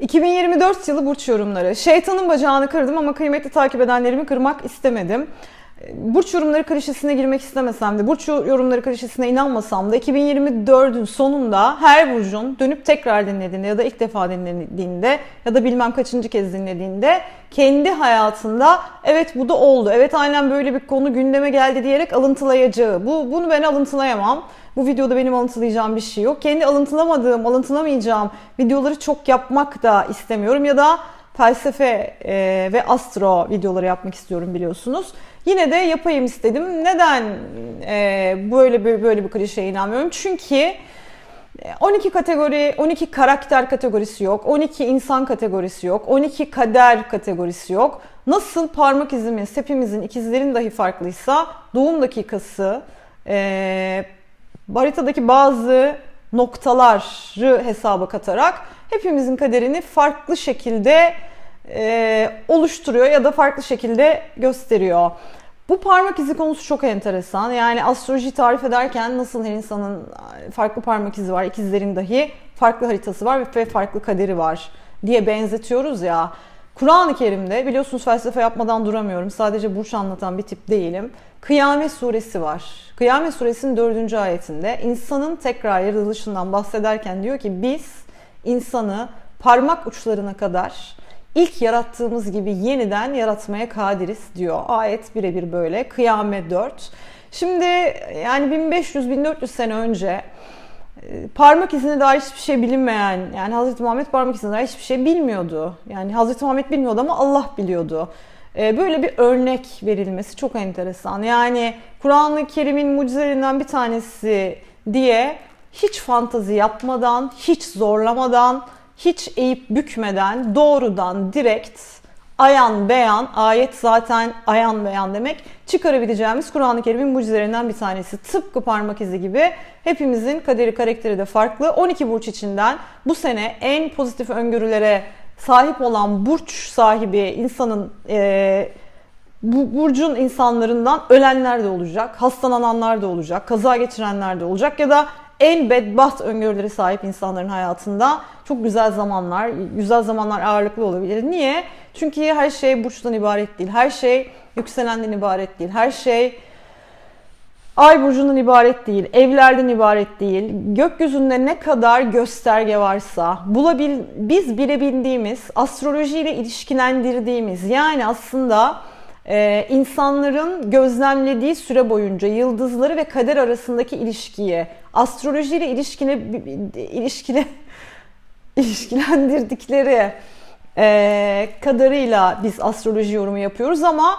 2024 yılı burç yorumları. Şeytanın bacağını kırdım ama kıymetli takip edenlerimi kırmak istemedim. Burç yorumları klişesine girmek istemesem de, burç yorumları klişesine inanmasam da 2024'ün sonunda her burcun dönüp tekrar dinlediğinde ya da ilk defa dinlediğinde ya da bilmem kaçıncı kez dinlediğinde kendi hayatında evet bu da oldu, evet aynen böyle bir konu gündeme geldi diyerek alıntılayacağı. Bu, bunu ben alıntılayamam. Bu videoda benim alıntılayacağım bir şey yok. Kendi alıntılamadığım, alıntılamayacağım videoları çok yapmak da istemiyorum ya da felsefe e, ve astro videoları yapmak istiyorum biliyorsunuz. Yine de yapayım istedim. Neden e, böyle bir böyle bir klişeye inanmıyorum? Çünkü 12 kategori, 12 karakter kategorisi yok, 12 insan kategorisi yok, 12 kader kategorisi yok. Nasıl parmak izimiz, hepimizin, ikizlerin dahi farklıysa doğum dakikası, e, haritadaki bazı noktaları hesaba katarak hepimizin kaderini farklı şekilde e, oluşturuyor ya da farklı şekilde gösteriyor. Bu parmak izi konusu çok enteresan. Yani astroloji tarif ederken nasıl her insanın farklı parmak izi var, ikizlerin dahi farklı haritası var ve farklı kaderi var diye benzetiyoruz ya. Kur'an-ı Kerim'de biliyorsunuz felsefe yapmadan duramıyorum. Sadece burç anlatan bir tip değilim. Kıyamet suresi var. Kıyamet suresinin dördüncü ayetinde insanın tekrar yaratılışından bahsederken diyor ki biz insanı parmak uçlarına kadar ilk yarattığımız gibi yeniden yaratmaya kadiriz diyor. Ayet birebir böyle. Kıyamet 4. Şimdi yani 1500-1400 sene önce e, parmak izine dair hiçbir şey bilinmeyen yani Hazreti Muhammed parmak izine dair hiçbir şey bilmiyordu. Yani Hazreti Muhammed bilmiyordu ama Allah biliyordu. E, böyle bir örnek verilmesi çok enteresan. Yani Kur'an-ı Kerim'in mucizelerinden bir tanesi diye hiç fantazi yapmadan, hiç zorlamadan, hiç eğip bükmeden doğrudan direkt ayan beyan, ayet zaten ayan beyan demek çıkarabileceğimiz Kur'an-ı Kerim'in mucizelerinden bir tanesi. Tıpkı parmak izi gibi hepimizin kaderi karakteri de farklı. 12 burç içinden bu sene en pozitif öngörülere sahip olan burç sahibi insanın e, bu burcun insanlarından ölenler de olacak, hastalananlar da olacak, kaza geçirenler de olacak ya da en bedbaht öngörüleri sahip insanların hayatında çok güzel zamanlar, güzel zamanlar ağırlıklı olabilir. Niye? Çünkü her şey burçtan ibaret değil. Her şey yükselenden ibaret değil. Her şey ay burcundan ibaret değil, evlerden ibaret değil. Gökyüzünde ne kadar gösterge varsa, bulabil, biz bilebildiğimiz, astrolojiyle ilişkilendirdiğimiz yani aslında e, insanların gözlemlediği süre boyunca yıldızları ve kader arasındaki ilişkiyi, astrolojiyle ilişkine, ilişkine ilişkilendirdikleri e, kadarıyla biz astroloji yorumu yapıyoruz ama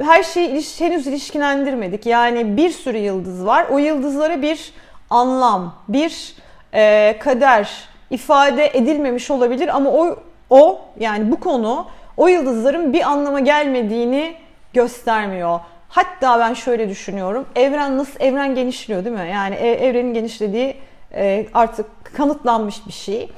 her şeyi iliş, henüz ilişkilendirmedik. Yani bir sürü yıldız var. O yıldızlara bir anlam, bir e, kader ifade edilmemiş olabilir ama o o yani bu konu o yıldızların bir anlama gelmediğini göstermiyor. Hatta ben şöyle düşünüyorum. Evren nasıl evren genişliyor değil mi? Yani evrenin genişlediği e, artık kanıtlanmış bir şey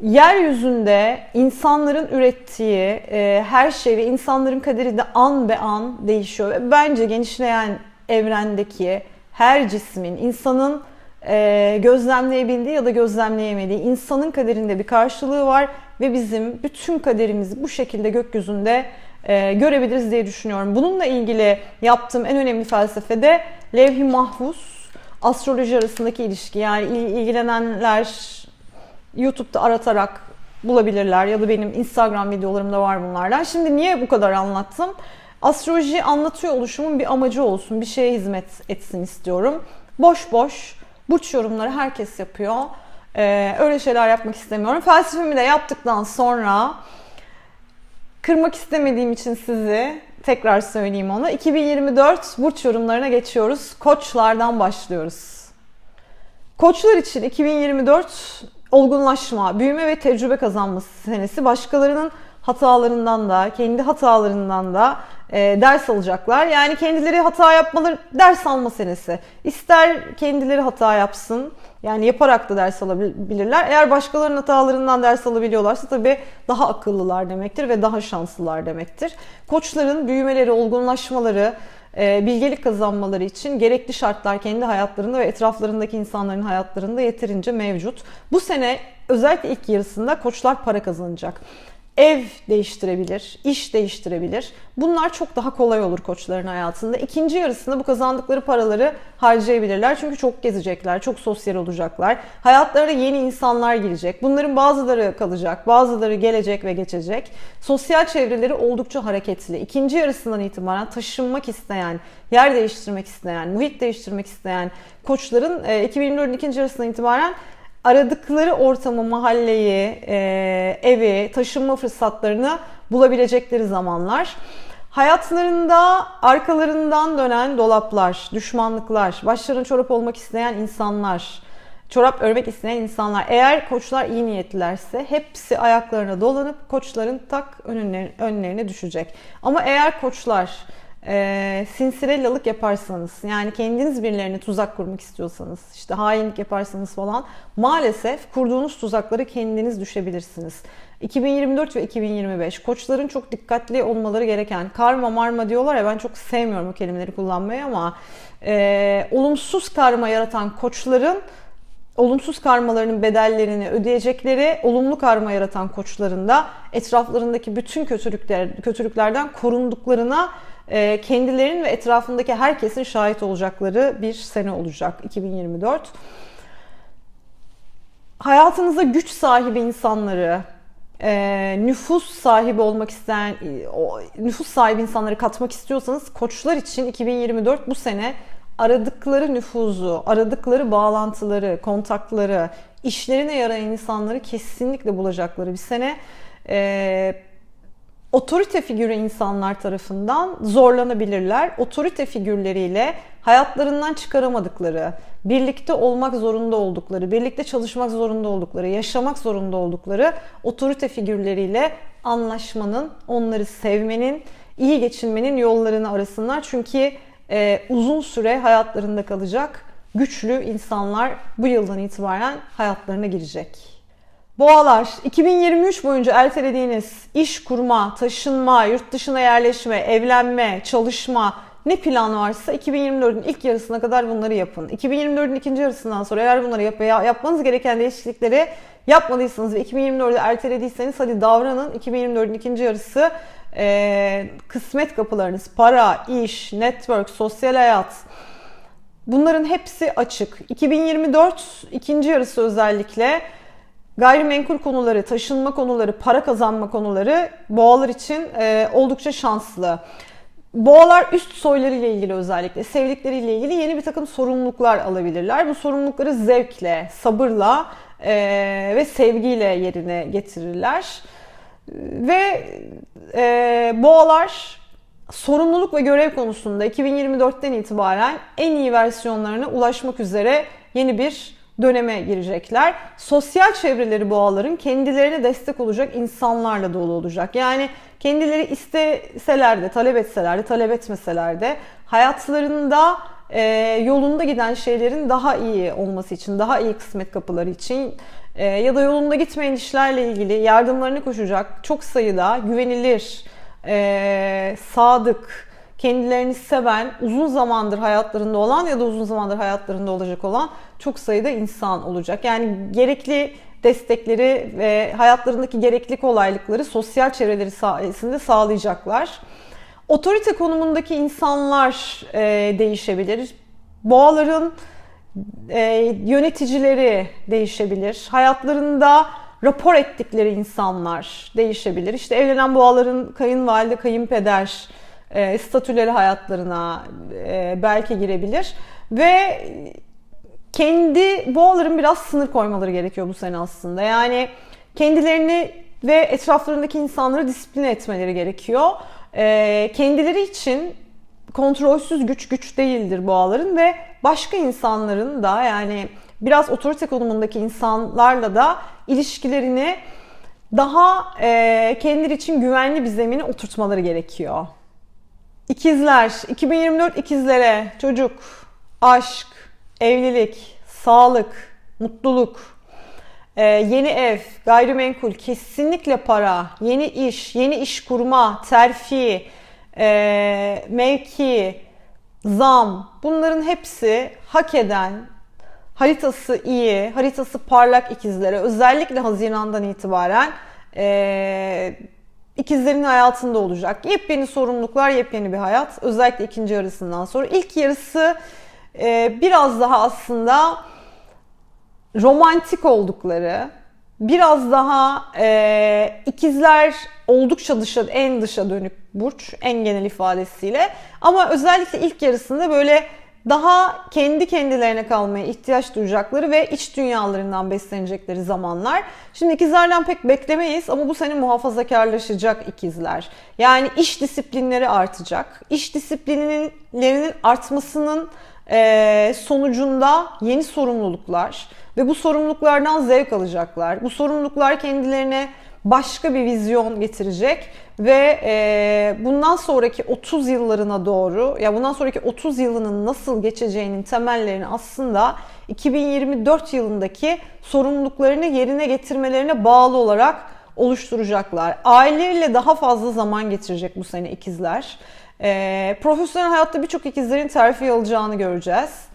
yeryüzünde insanların ürettiği e, her şey ve insanların kaderi de an be an değişiyor. Ve bence genişleyen evrendeki her cismin, insanın e, gözlemleyebildiği ya da gözlemleyemediği insanın kaderinde bir karşılığı var ve bizim bütün kaderimizi bu şekilde gökyüzünde e, görebiliriz diye düşünüyorum. Bununla ilgili yaptığım en önemli felsefede levh-i mahfuz, astroloji arasındaki ilişki. Yani ilgilenenler YouTube'da aratarak bulabilirler ya da benim Instagram videolarımda var bunlardan. Şimdi niye bu kadar anlattım? Astroloji anlatıyor oluşumun bir amacı olsun, bir şeye hizmet etsin istiyorum. Boş boş burç yorumları herkes yapıyor. Ee, öyle şeyler yapmak istemiyorum. Felsefemi de yaptıktan sonra kırmak istemediğim için sizi tekrar söyleyeyim onu. 2024 burç yorumlarına geçiyoruz. Koçlardan başlıyoruz. Koçlar için 2024 olgunlaşma, büyüme ve tecrübe kazanması senesi. Başkalarının hatalarından da, kendi hatalarından da e, ders alacaklar. Yani kendileri hata yapmaları ders alma senesi. İster kendileri hata yapsın, yani yaparak da ders alabilirler. Eğer başkalarının hatalarından ders alabiliyorlarsa tabii daha akıllılar demektir ve daha şanslılar demektir. Koçların büyümeleri, olgunlaşmaları, e, bilgelik kazanmaları için gerekli şartlar kendi hayatlarında ve etraflarındaki insanların hayatlarında yeterince mevcut. Bu sene özellikle ilk yarısında koçlar para kazanacak ev değiştirebilir, iş değiştirebilir. Bunlar çok daha kolay olur koçların hayatında. İkinci yarısında bu kazandıkları paraları harcayabilirler. Çünkü çok gezecekler, çok sosyal olacaklar. Hayatlarına yeni insanlar girecek. Bunların bazıları kalacak, bazıları gelecek ve geçecek. Sosyal çevreleri oldukça hareketli. İkinci yarısından itibaren taşınmak isteyen, yer değiştirmek isteyen, muhit değiştirmek isteyen koçların 2024'ün ikinci yarısından itibaren aradıkları ortamı, mahalleyi, e, evi, taşınma fırsatlarını bulabilecekleri zamanlar. Hayatlarında arkalarından dönen dolaplar, düşmanlıklar, başlarına çorap olmak isteyen insanlar, çorap örmek isteyen insanlar. Eğer koçlar iyi niyetlilerse hepsi ayaklarına dolanıp koçların tak önlerine, önlerine düşecek. Ama eğer koçlar e, sinsirellalık yaparsanız yani kendiniz birilerine tuzak kurmak istiyorsanız işte hainlik yaparsanız falan maalesef kurduğunuz tuzakları kendiniz düşebilirsiniz. 2024 ve 2025 koçların çok dikkatli olmaları gereken karma marma diyorlar ya ben çok sevmiyorum o kelimeleri kullanmayı ama e, olumsuz karma yaratan koçların olumsuz karmalarının bedellerini ödeyecekleri olumlu karma yaratan koçların da etraflarındaki bütün kötülükler, kötülüklerden korunduklarına kendilerinin ve etrafındaki herkesin şahit olacakları bir sene olacak 2024. Hayatınızda güç sahibi insanları, e, nüfus sahibi olmak isteyen, nüfus sahibi insanları katmak istiyorsanız koçlar için 2024 bu sene aradıkları nüfuzu, aradıkları bağlantıları, kontakları, işlerine yarayan insanları kesinlikle bulacakları bir sene. E, otorite figürü insanlar tarafından zorlanabilirler. Otorite figürleriyle hayatlarından çıkaramadıkları, birlikte olmak zorunda oldukları, birlikte çalışmak zorunda oldukları, yaşamak zorunda oldukları otorite figürleriyle anlaşmanın, onları sevmenin, iyi geçinmenin yollarını arasınlar. Çünkü e, uzun süre hayatlarında kalacak güçlü insanlar bu yıldan itibaren hayatlarına girecek. Boğalar, 2023 boyunca ertelediğiniz iş kurma, taşınma, yurt dışına yerleşme, evlenme, çalışma ne plan varsa 2024'ün ilk yarısına kadar bunları yapın. 2024'ün ikinci yarısından sonra eğer bunları yap yapmanız gereken değişiklikleri yapmadıysanız ve 2024'ü ertelediyseniz hadi davranın. 2024'ün ikinci yarısı e, kısmet kapılarınız, para, iş, network, sosyal hayat, bunların hepsi açık. 2024 ikinci yarısı özellikle Gayrimenkul konuları, taşınma konuları, para kazanma konuları boğalar için e, oldukça şanslı. Boğalar üst soylarıyla ilgili özellikle, sevdikleriyle ilgili yeni bir takım sorumluluklar alabilirler. Bu sorumlulukları zevkle, sabırla e, ve sevgiyle yerine getirirler. Ve e, boğalar sorumluluk ve görev konusunda 2024'ten itibaren en iyi versiyonlarına ulaşmak üzere yeni bir döneme girecekler. Sosyal çevreleri boğaların kendilerine destek olacak insanlarla dolu olacak. Yani kendileri isteseler de, talep etseler de, talep etmeseler de hayatlarında e, yolunda giden şeylerin daha iyi olması için, daha iyi kısmet kapıları için e, ya da yolunda gitmeyen işlerle ilgili yardımlarını koşacak çok sayıda güvenilir, e, sadık, kendilerini seven, uzun zamandır hayatlarında olan ya da uzun zamandır hayatlarında olacak olan çok sayıda insan olacak. Yani gerekli destekleri ve hayatlarındaki gerekli kolaylıkları sosyal çevreleri sayesinde sağlayacaklar. Otorite konumundaki insanlar e, değişebilir. Boğaların e, yöneticileri değişebilir. Hayatlarında rapor ettikleri insanlar değişebilir. İşte evlenen boğaların kayınvalide, kayınpeder, e, statüleri hayatlarına e, belki girebilir ve kendi boğaların biraz sınır koymaları gerekiyor bu sene aslında. Yani kendilerini ve etraflarındaki insanları disipline etmeleri gerekiyor. E, kendileri için kontrolsüz güç güç değildir boğaların ve başka insanların da yani biraz otorite konumundaki insanlarla da ilişkilerini daha e, kendileri için güvenli bir zemine oturtmaları gerekiyor. İkizler, 2024 ikizlere çocuk, aşk, evlilik, sağlık, mutluluk, e, yeni ev, gayrimenkul, kesinlikle para, yeni iş, yeni iş kurma, terfi, e, mevki, zam bunların hepsi hak eden, haritası iyi, haritası parlak ikizlere özellikle Haziran'dan itibaren eee ikizlerin hayatında olacak. Yepyeni sorumluluklar, yepyeni bir hayat. Özellikle ikinci yarısından sonra. İlk yarısı eee, biraz daha aslında romantik oldukları, biraz daha e, ikizler oldukça dışa, en dışa dönük burç, en genel ifadesiyle. Ama özellikle ilk yarısında böyle daha kendi kendilerine kalmaya ihtiyaç duyacakları ve iç dünyalarından beslenecekleri zamanlar. Şimdi ikizlerden pek beklemeyiz ama bu sene muhafazakarlaşacak ikizler. Yani iş disiplinleri artacak. İş disiplinlerinin artmasının e, sonucunda yeni sorumluluklar ve bu sorumluluklardan zevk alacaklar. Bu sorumluluklar kendilerine başka bir vizyon getirecek ve e, bundan sonraki 30 yıllarına doğru ya bundan sonraki 30 yılının nasıl geçeceğinin temellerini aslında 2024 yılındaki sorumluluklarını yerine getirmelerine bağlı olarak oluşturacaklar. Aileleriyle daha fazla zaman geçirecek bu sene ikizler. E, profesyonel hayatta birçok ikizlerin terfi alacağını göreceğiz.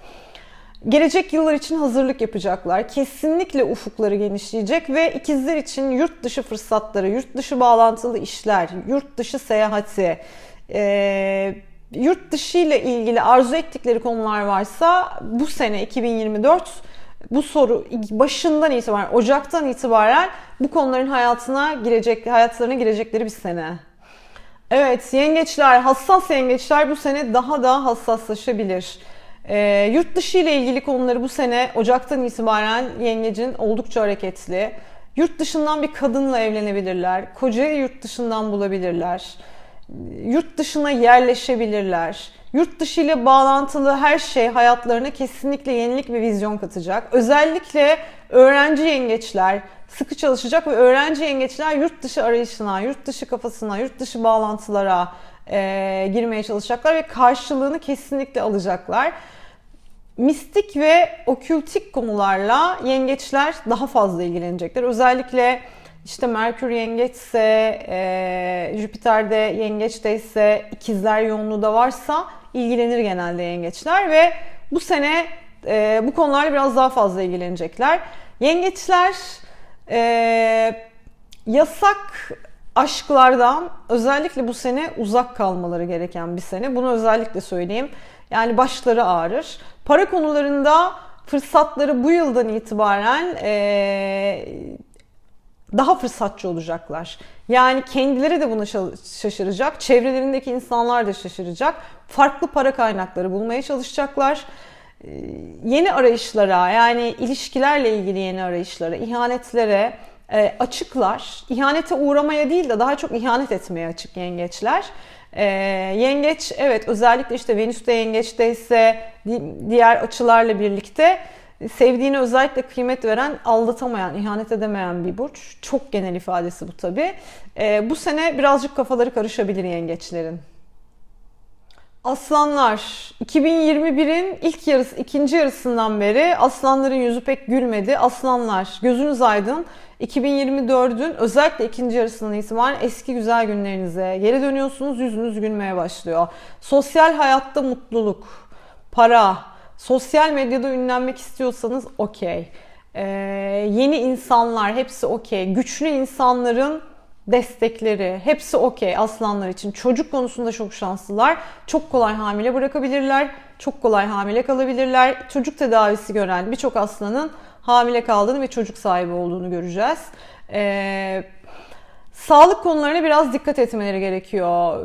Gelecek yıllar için hazırlık yapacaklar. Kesinlikle ufukları genişleyecek ve ikizler için yurt dışı fırsatları, yurt dışı bağlantılı işler, yurt dışı seyahati, e, yurt dışı ile ilgili arzu ettikleri konular varsa bu sene 2024 bu soru başından itibaren, Ocak'tan itibaren bu konuların hayatına girecek, hayatlarına girecekleri bir sene. Evet, yengeçler, hassas yengeçler bu sene daha da hassaslaşabilir. Ee, yurt dışı ile ilgili konuları bu sene Ocak'tan itibaren yengecin oldukça hareketli. Yurt dışından bir kadınla evlenebilirler. Kocayı yurt dışından bulabilirler. Yurt dışına yerleşebilirler. Yurt dışı ile bağlantılı her şey hayatlarına kesinlikle yenilik ve vizyon katacak. Özellikle öğrenci yengeçler sıkı çalışacak ve öğrenci yengeçler yurt dışı arayışına, yurt dışı kafasına, yurt dışı bağlantılara e, girmeye çalışacaklar ve karşılığını kesinlikle alacaklar. Mistik ve okültik konularla yengeçler daha fazla ilgilenecekler. Özellikle işte Merkür yengeçse, e, Jüpiter'de yengeçteyse, ikizler yoğunluğu da varsa ilgilenir genelde yengeçler ve bu sene e, bu konularla biraz daha fazla ilgilenecekler. Yengeçler e, yasak aşklardan özellikle bu sene uzak kalmaları gereken bir sene. Bunu özellikle söyleyeyim. Yani başları ağrır. Para konularında fırsatları bu yıldan itibaren ee, daha fırsatçı olacaklar. Yani kendileri de buna şaşıracak, çevrelerindeki insanlar da şaşıracak. Farklı para kaynakları bulmaya çalışacaklar. Yeni arayışlara yani ilişkilerle ilgili yeni arayışlara, ihanetlere, e, açıklar. İhanete uğramaya değil de daha çok ihanet etmeye açık yengeçler. E, yengeç evet özellikle işte Venüs'te yengeçteyse diğer açılarla birlikte sevdiğine özellikle kıymet veren, aldatamayan, ihanet edemeyen bir burç. Çok genel ifadesi bu tabi. E, bu sene birazcık kafaları karışabilir yengeçlerin. Aslanlar 2021'in ilk yarısı, ikinci yarısından beri aslanların yüzü pek gülmedi. Aslanlar gözünüz aydın. 2024'ün özellikle ikinci yarısından itibaren eski güzel günlerinize geri dönüyorsunuz. Yüzünüz gülmeye başlıyor. Sosyal hayatta mutluluk, para, sosyal medyada ünlenmek istiyorsanız okey. Ee, yeni insanlar hepsi okey. Güçlü insanların destekleri hepsi okey aslanlar için. Çocuk konusunda çok şanslılar. Çok kolay hamile bırakabilirler. Çok kolay hamile kalabilirler. Çocuk tedavisi gören birçok aslanın hamile kaldığını ve çocuk sahibi olduğunu göreceğiz. Ee, sağlık konularına biraz dikkat etmeleri gerekiyor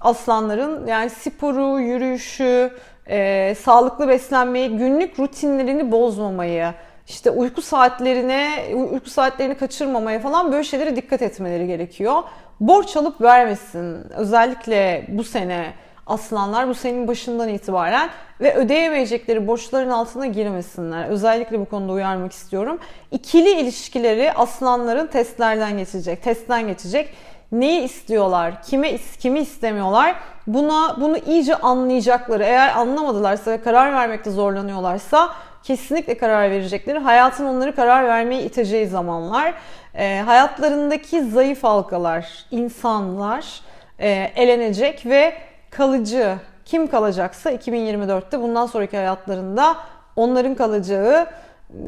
aslanların. Yani sporu, yürüyüşü, e, sağlıklı beslenmeyi, günlük rutinlerini bozmamayı, işte uyku saatlerine, uyku saatlerini kaçırmamaya falan böyle şeylere dikkat etmeleri gerekiyor. Borç alıp vermesin. Özellikle bu sene aslanlar bu senin başından itibaren ve ödeyemeyecekleri borçların altına girmesinler. Özellikle bu konuda uyarmak istiyorum. İkili ilişkileri aslanların testlerden geçecek, testten geçecek. Neyi istiyorlar, kime kimi istemiyorlar? Buna bunu iyice anlayacakları. Eğer anlamadılarsa ve karar vermekte zorlanıyorlarsa kesinlikle karar verecekleri. Hayatın onları karar vermeye iteceği zamanlar. E, hayatlarındaki zayıf halkalar, insanlar e, elenecek ve kalıcı Kim kalacaksa 2024'te bundan sonraki hayatlarında onların kalacağı e,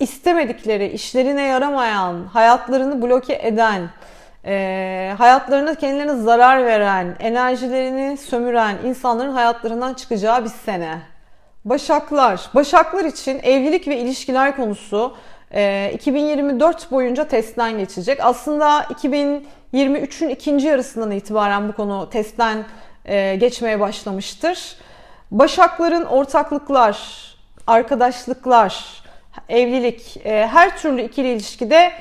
istemedikleri, işlerine yaramayan, hayatlarını bloke eden, e, hayatlarına kendilerine zarar veren, enerjilerini sömüren insanların hayatlarından çıkacağı bir sene. Başaklar. Başaklar için evlilik ve ilişkiler konusu 2024 boyunca testten geçecek. Aslında 2023'ün ikinci yarısından itibaren bu konu testten e, geçmeye başlamıştır. Başakların ortaklıklar, arkadaşlıklar, evlilik, e, her türlü ikili ilişkide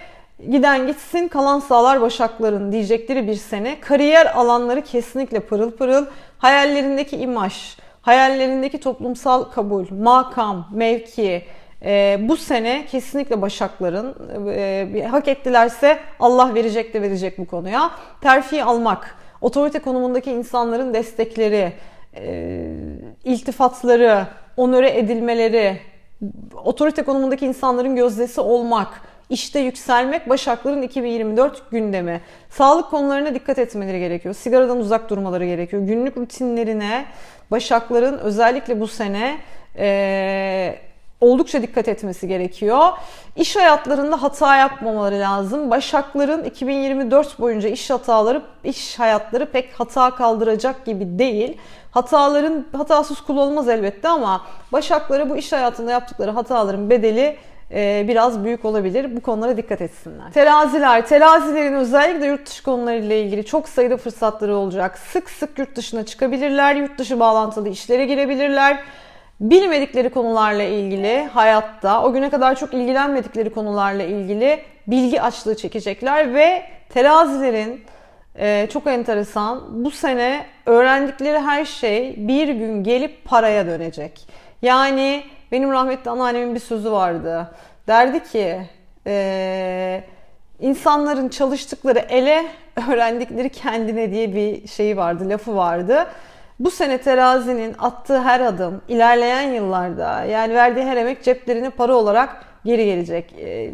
giden gitsin kalan sağlar başakların diyecekleri bir sene. Kariyer alanları kesinlikle pırıl pırıl. Hayallerindeki imaj, hayallerindeki toplumsal kabul, makam, mevki, e, bu sene kesinlikle başakların e, hak ettilerse Allah verecek de verecek bu konuya. Terfi almak, otorite konumundaki insanların destekleri, e, iltifatları, onöre edilmeleri, otorite konumundaki insanların gözdesi olmak, işte yükselmek Başakların 2024 gündemi. Sağlık konularına dikkat etmeleri gerekiyor. Sigaradan uzak durmaları gerekiyor. Günlük rutinlerine Başakların özellikle bu sene e, oldukça dikkat etmesi gerekiyor. İş hayatlarında hata yapmamaları lazım. Başakların 2024 boyunca iş hataları, iş hayatları pek hata kaldıracak gibi değil. Hataların hatasız kul olmaz elbette ama Başaklara bu iş hayatında yaptıkları hataların bedeli e, biraz büyük olabilir. Bu konulara dikkat etsinler. Teraziler, terazilerin özellikle yurt dışı konularıyla ilgili çok sayıda fırsatları olacak. Sık sık yurt dışına çıkabilirler, yurt dışı bağlantılı işlere girebilirler. Bilmedikleri konularla ilgili hayatta, o güne kadar çok ilgilenmedikleri konularla ilgili bilgi açlığı çekecekler ve terazilerin e, çok enteresan bu sene öğrendikleri her şey bir gün gelip paraya dönecek. Yani benim rahmetli anneannemin bir sözü vardı. Derdi ki e, insanların çalıştıkları ele öğrendikleri kendine diye bir şeyi vardı, lafı vardı. Bu sene terazinin attığı her adım ilerleyen yıllarda yani verdiği her emek ceplerine para olarak geri gelecek. E,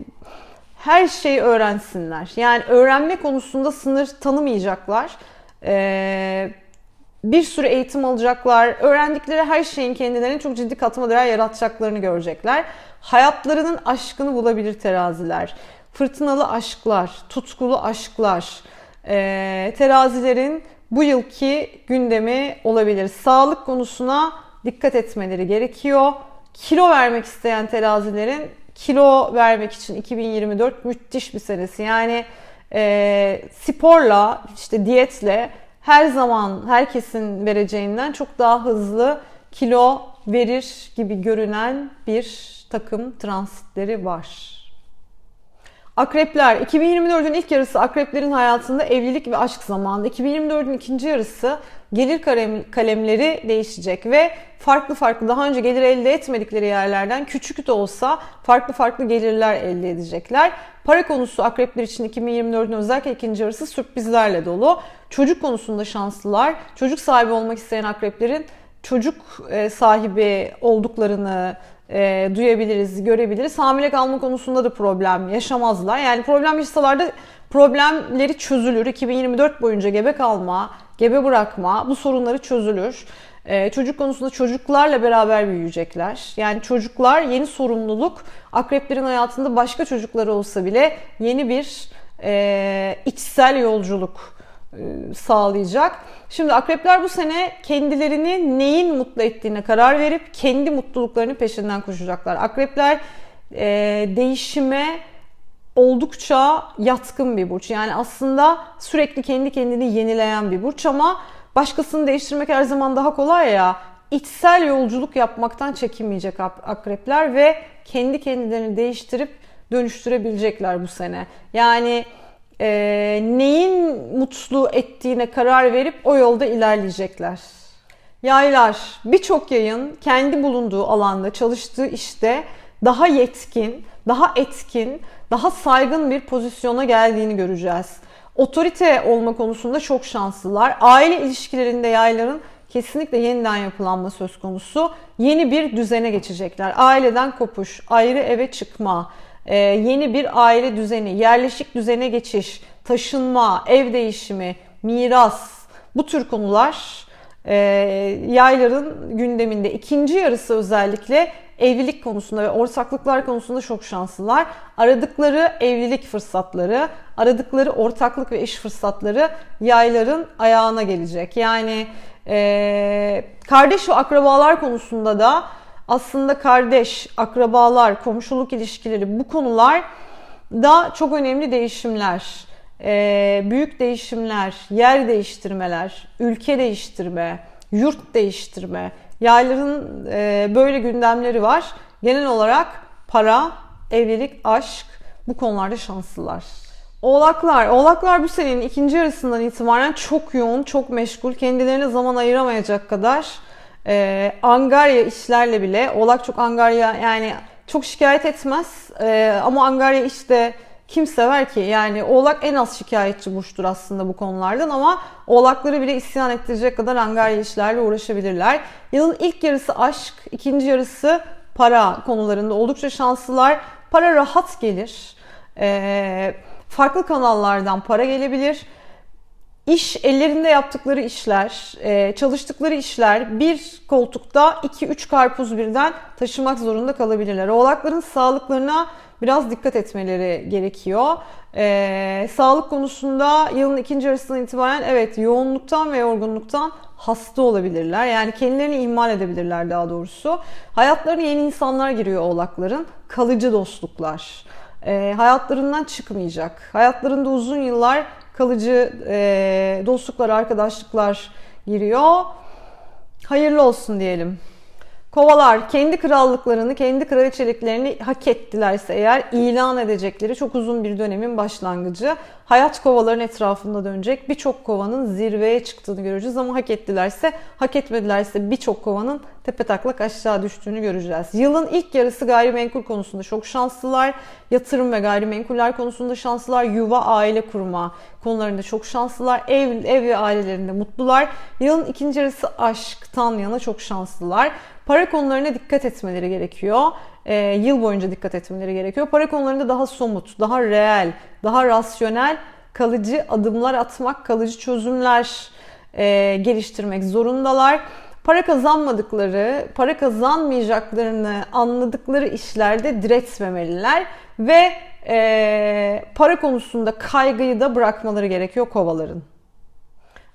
her şeyi öğrensinler. Yani öğrenme konusunda sınır tanımayacaklar. Ee, bir sürü eğitim alacaklar. Öğrendikleri her şeyin kendilerine çok ciddi katma değer yaratacaklarını görecekler. Hayatlarının aşkını bulabilir teraziler. Fırtınalı aşklar, tutkulu aşklar, e, terazilerin bu yılki gündemi olabilir. Sağlık konusuna dikkat etmeleri gerekiyor. Kilo vermek isteyen terazilerin kilo vermek için 2024 müthiş bir senesi. Yani e, sporla, işte diyetle her zaman herkesin vereceğinden çok daha hızlı kilo verir gibi görünen bir takım transitleri var. Akrepler, 2024'ün ilk yarısı akreplerin hayatında evlilik ve aşk zamanı. 2024'ün ikinci yarısı gelir kalem, kalemleri değişecek ve farklı farklı daha önce gelir elde etmedikleri yerlerden küçük de olsa farklı farklı gelirler elde edecekler. Para konusu akrepler için 2024'ün özellikle ikinci yarısı sürprizlerle dolu. Çocuk konusunda şanslılar. Çocuk sahibi olmak isteyen akreplerin çocuk e, sahibi olduklarını e, duyabiliriz, görebiliriz. Hamile kalma konusunda da problem yaşamazlar. Yani problem yaşasalar problemleri çözülür. 2024 boyunca gebe kalma, gebe bırakma bu sorunları çözülür. Ee, çocuk konusunda çocuklarla beraber büyüyecekler. Yani çocuklar yeni sorumluluk. Akreplerin hayatında başka çocukları olsa bile yeni bir e, içsel yolculuk sağlayacak. Şimdi akrepler bu sene kendilerini neyin mutlu ettiğine karar verip kendi mutluluklarının peşinden koşacaklar. Akrepler e, değişime oldukça yatkın bir burç. Yani aslında sürekli kendi kendini yenileyen bir burç ama başkasını değiştirmek her zaman daha kolay ya. İçsel yolculuk yapmaktan çekinmeyecek akrepler ve kendi kendilerini değiştirip dönüştürebilecekler bu sene. Yani e, neyin mutlu ettiğine karar verip o yolda ilerleyecekler. Yaylar birçok yayın kendi bulunduğu alanda çalıştığı işte daha yetkin, daha etkin, daha saygın bir pozisyona geldiğini göreceğiz. Otorite olma konusunda çok şanslılar. Aile ilişkilerinde yayların kesinlikle yeniden yapılanma söz konusu. Yeni bir düzene geçecekler. Aileden kopuş, ayrı eve çıkma, e, yeni bir aile düzeni, yerleşik düzene geçiş, taşınma, ev değişimi, miras bu tür konular e, yayların gündeminde. ikinci yarısı özellikle evlilik konusunda ve ortaklıklar konusunda çok şanslılar. Aradıkları evlilik fırsatları, aradıkları ortaklık ve iş fırsatları yayların ayağına gelecek. Yani e, kardeş ve akrabalar konusunda da aslında kardeş, akrabalar, komşuluk ilişkileri bu konular da çok önemli değişimler, e, büyük değişimler, yer değiştirmeler, ülke değiştirme, yurt değiştirme, yayların e, böyle gündemleri var. Genel olarak para, evlilik, aşk bu konularda şanslılar. Oğlaklar. Oğlaklar bu senenin ikinci yarısından itibaren çok yoğun, çok meşgul, kendilerine zaman ayıramayacak kadar e, angarya işlerle bile. Oğlak çok angarya yani çok şikayet etmez e, ama angarya işte kim sever ki? Yani oğlak en az şikayetçi burçtur aslında bu konulardan ama oğlakları bile isyan ettirecek kadar angarya işlerle uğraşabilirler. Yılın ilk yarısı aşk, ikinci yarısı para konularında oldukça şanslılar. Para rahat gelir. Ee, farklı kanallardan para gelebilir. İş, ellerinde yaptıkları işler, e, çalıştıkları işler bir koltukta 2-3 karpuz birden taşımak zorunda kalabilirler. Oğlakların sağlıklarına biraz dikkat etmeleri gerekiyor. Ee, sağlık konusunda yılın ikinci yarısından itibaren evet yoğunluktan ve yorgunluktan hasta olabilirler. Yani kendilerini ihmal edebilirler daha doğrusu. Hayatlarına yeni insanlar giriyor oğlakların. Kalıcı dostluklar. Ee, hayatlarından çıkmayacak. Hayatlarında uzun yıllar kalıcı e, dostluklar, arkadaşlıklar giriyor. Hayırlı olsun diyelim. Kovalar kendi krallıklarını, kendi kraliçeliklerini hak ettilerse eğer ilan edecekleri çok uzun bir dönemin başlangıcı. Hayat kovaların etrafında dönecek. Birçok kovanın zirveye çıktığını göreceğiz ama hak ettilerse, hak etmedilerse birçok kovanın tepe taklak aşağı düştüğünü göreceğiz. Yılın ilk yarısı gayrimenkul konusunda çok şanslılar. Yatırım ve gayrimenkuller konusunda şanslılar. Yuva, aile kurma konularında çok şanslılar. Ev, ev ve ailelerinde mutlular. Yılın ikinci yarısı aşktan yana çok şanslılar. Para konularına dikkat etmeleri gerekiyor. E, yıl boyunca dikkat etmeleri gerekiyor. Para konularında daha somut, daha reel, daha rasyonel, kalıcı adımlar atmak, kalıcı çözümler e, geliştirmek zorundalar. Para kazanmadıkları, para kazanmayacaklarını anladıkları işlerde diretmemeliler ve e, para konusunda kaygıyı da bırakmaları gerekiyor kovaların.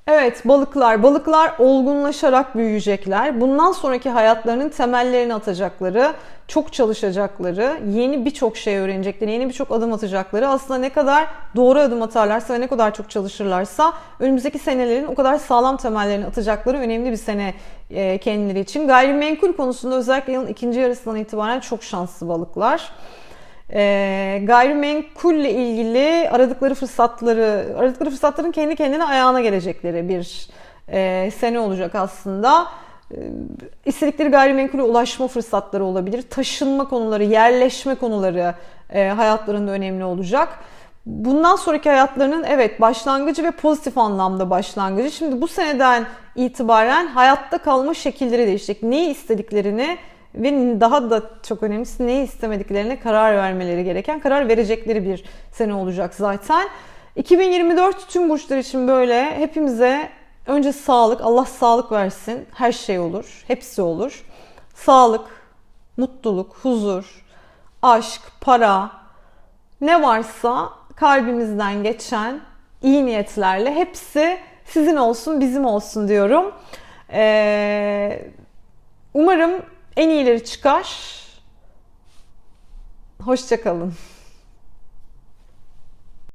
Evet balıklar. Balıklar olgunlaşarak büyüyecekler. Bundan sonraki hayatlarının temellerini atacakları, çok çalışacakları, yeni birçok şey öğrenecekleri, yeni birçok adım atacakları. Aslında ne kadar doğru adım atarlarsa ve ne kadar çok çalışırlarsa önümüzdeki senelerin o kadar sağlam temellerini atacakları önemli bir sene e, kendileri için. Gayrimenkul konusunda özellikle yılın ikinci yarısından itibaren çok şanslı balıklar e, gayrimenkulle ilgili aradıkları fırsatları, aradıkları fırsatların kendi kendine ayağına gelecekleri bir e, sene olacak aslında. E, istedikleri gayrimenkule ulaşma fırsatları olabilir. Taşınma konuları, yerleşme konuları e, hayatlarında önemli olacak. Bundan sonraki hayatlarının evet başlangıcı ve pozitif anlamda başlangıcı. Şimdi bu seneden itibaren hayatta kalma şekilleri değişecek. Neyi istediklerini ve daha da çok önemlisi neyi istemediklerine karar vermeleri gereken, karar verecekleri bir sene olacak zaten. 2024 tüm burçlar için böyle hepimize önce sağlık, Allah sağlık versin. Her şey olur, hepsi olur. Sağlık, mutluluk, huzur, aşk, para ne varsa kalbimizden geçen iyi niyetlerle hepsi sizin olsun, bizim olsun diyorum. Ee, umarım en iyileri çıkar. Hoşçakalın.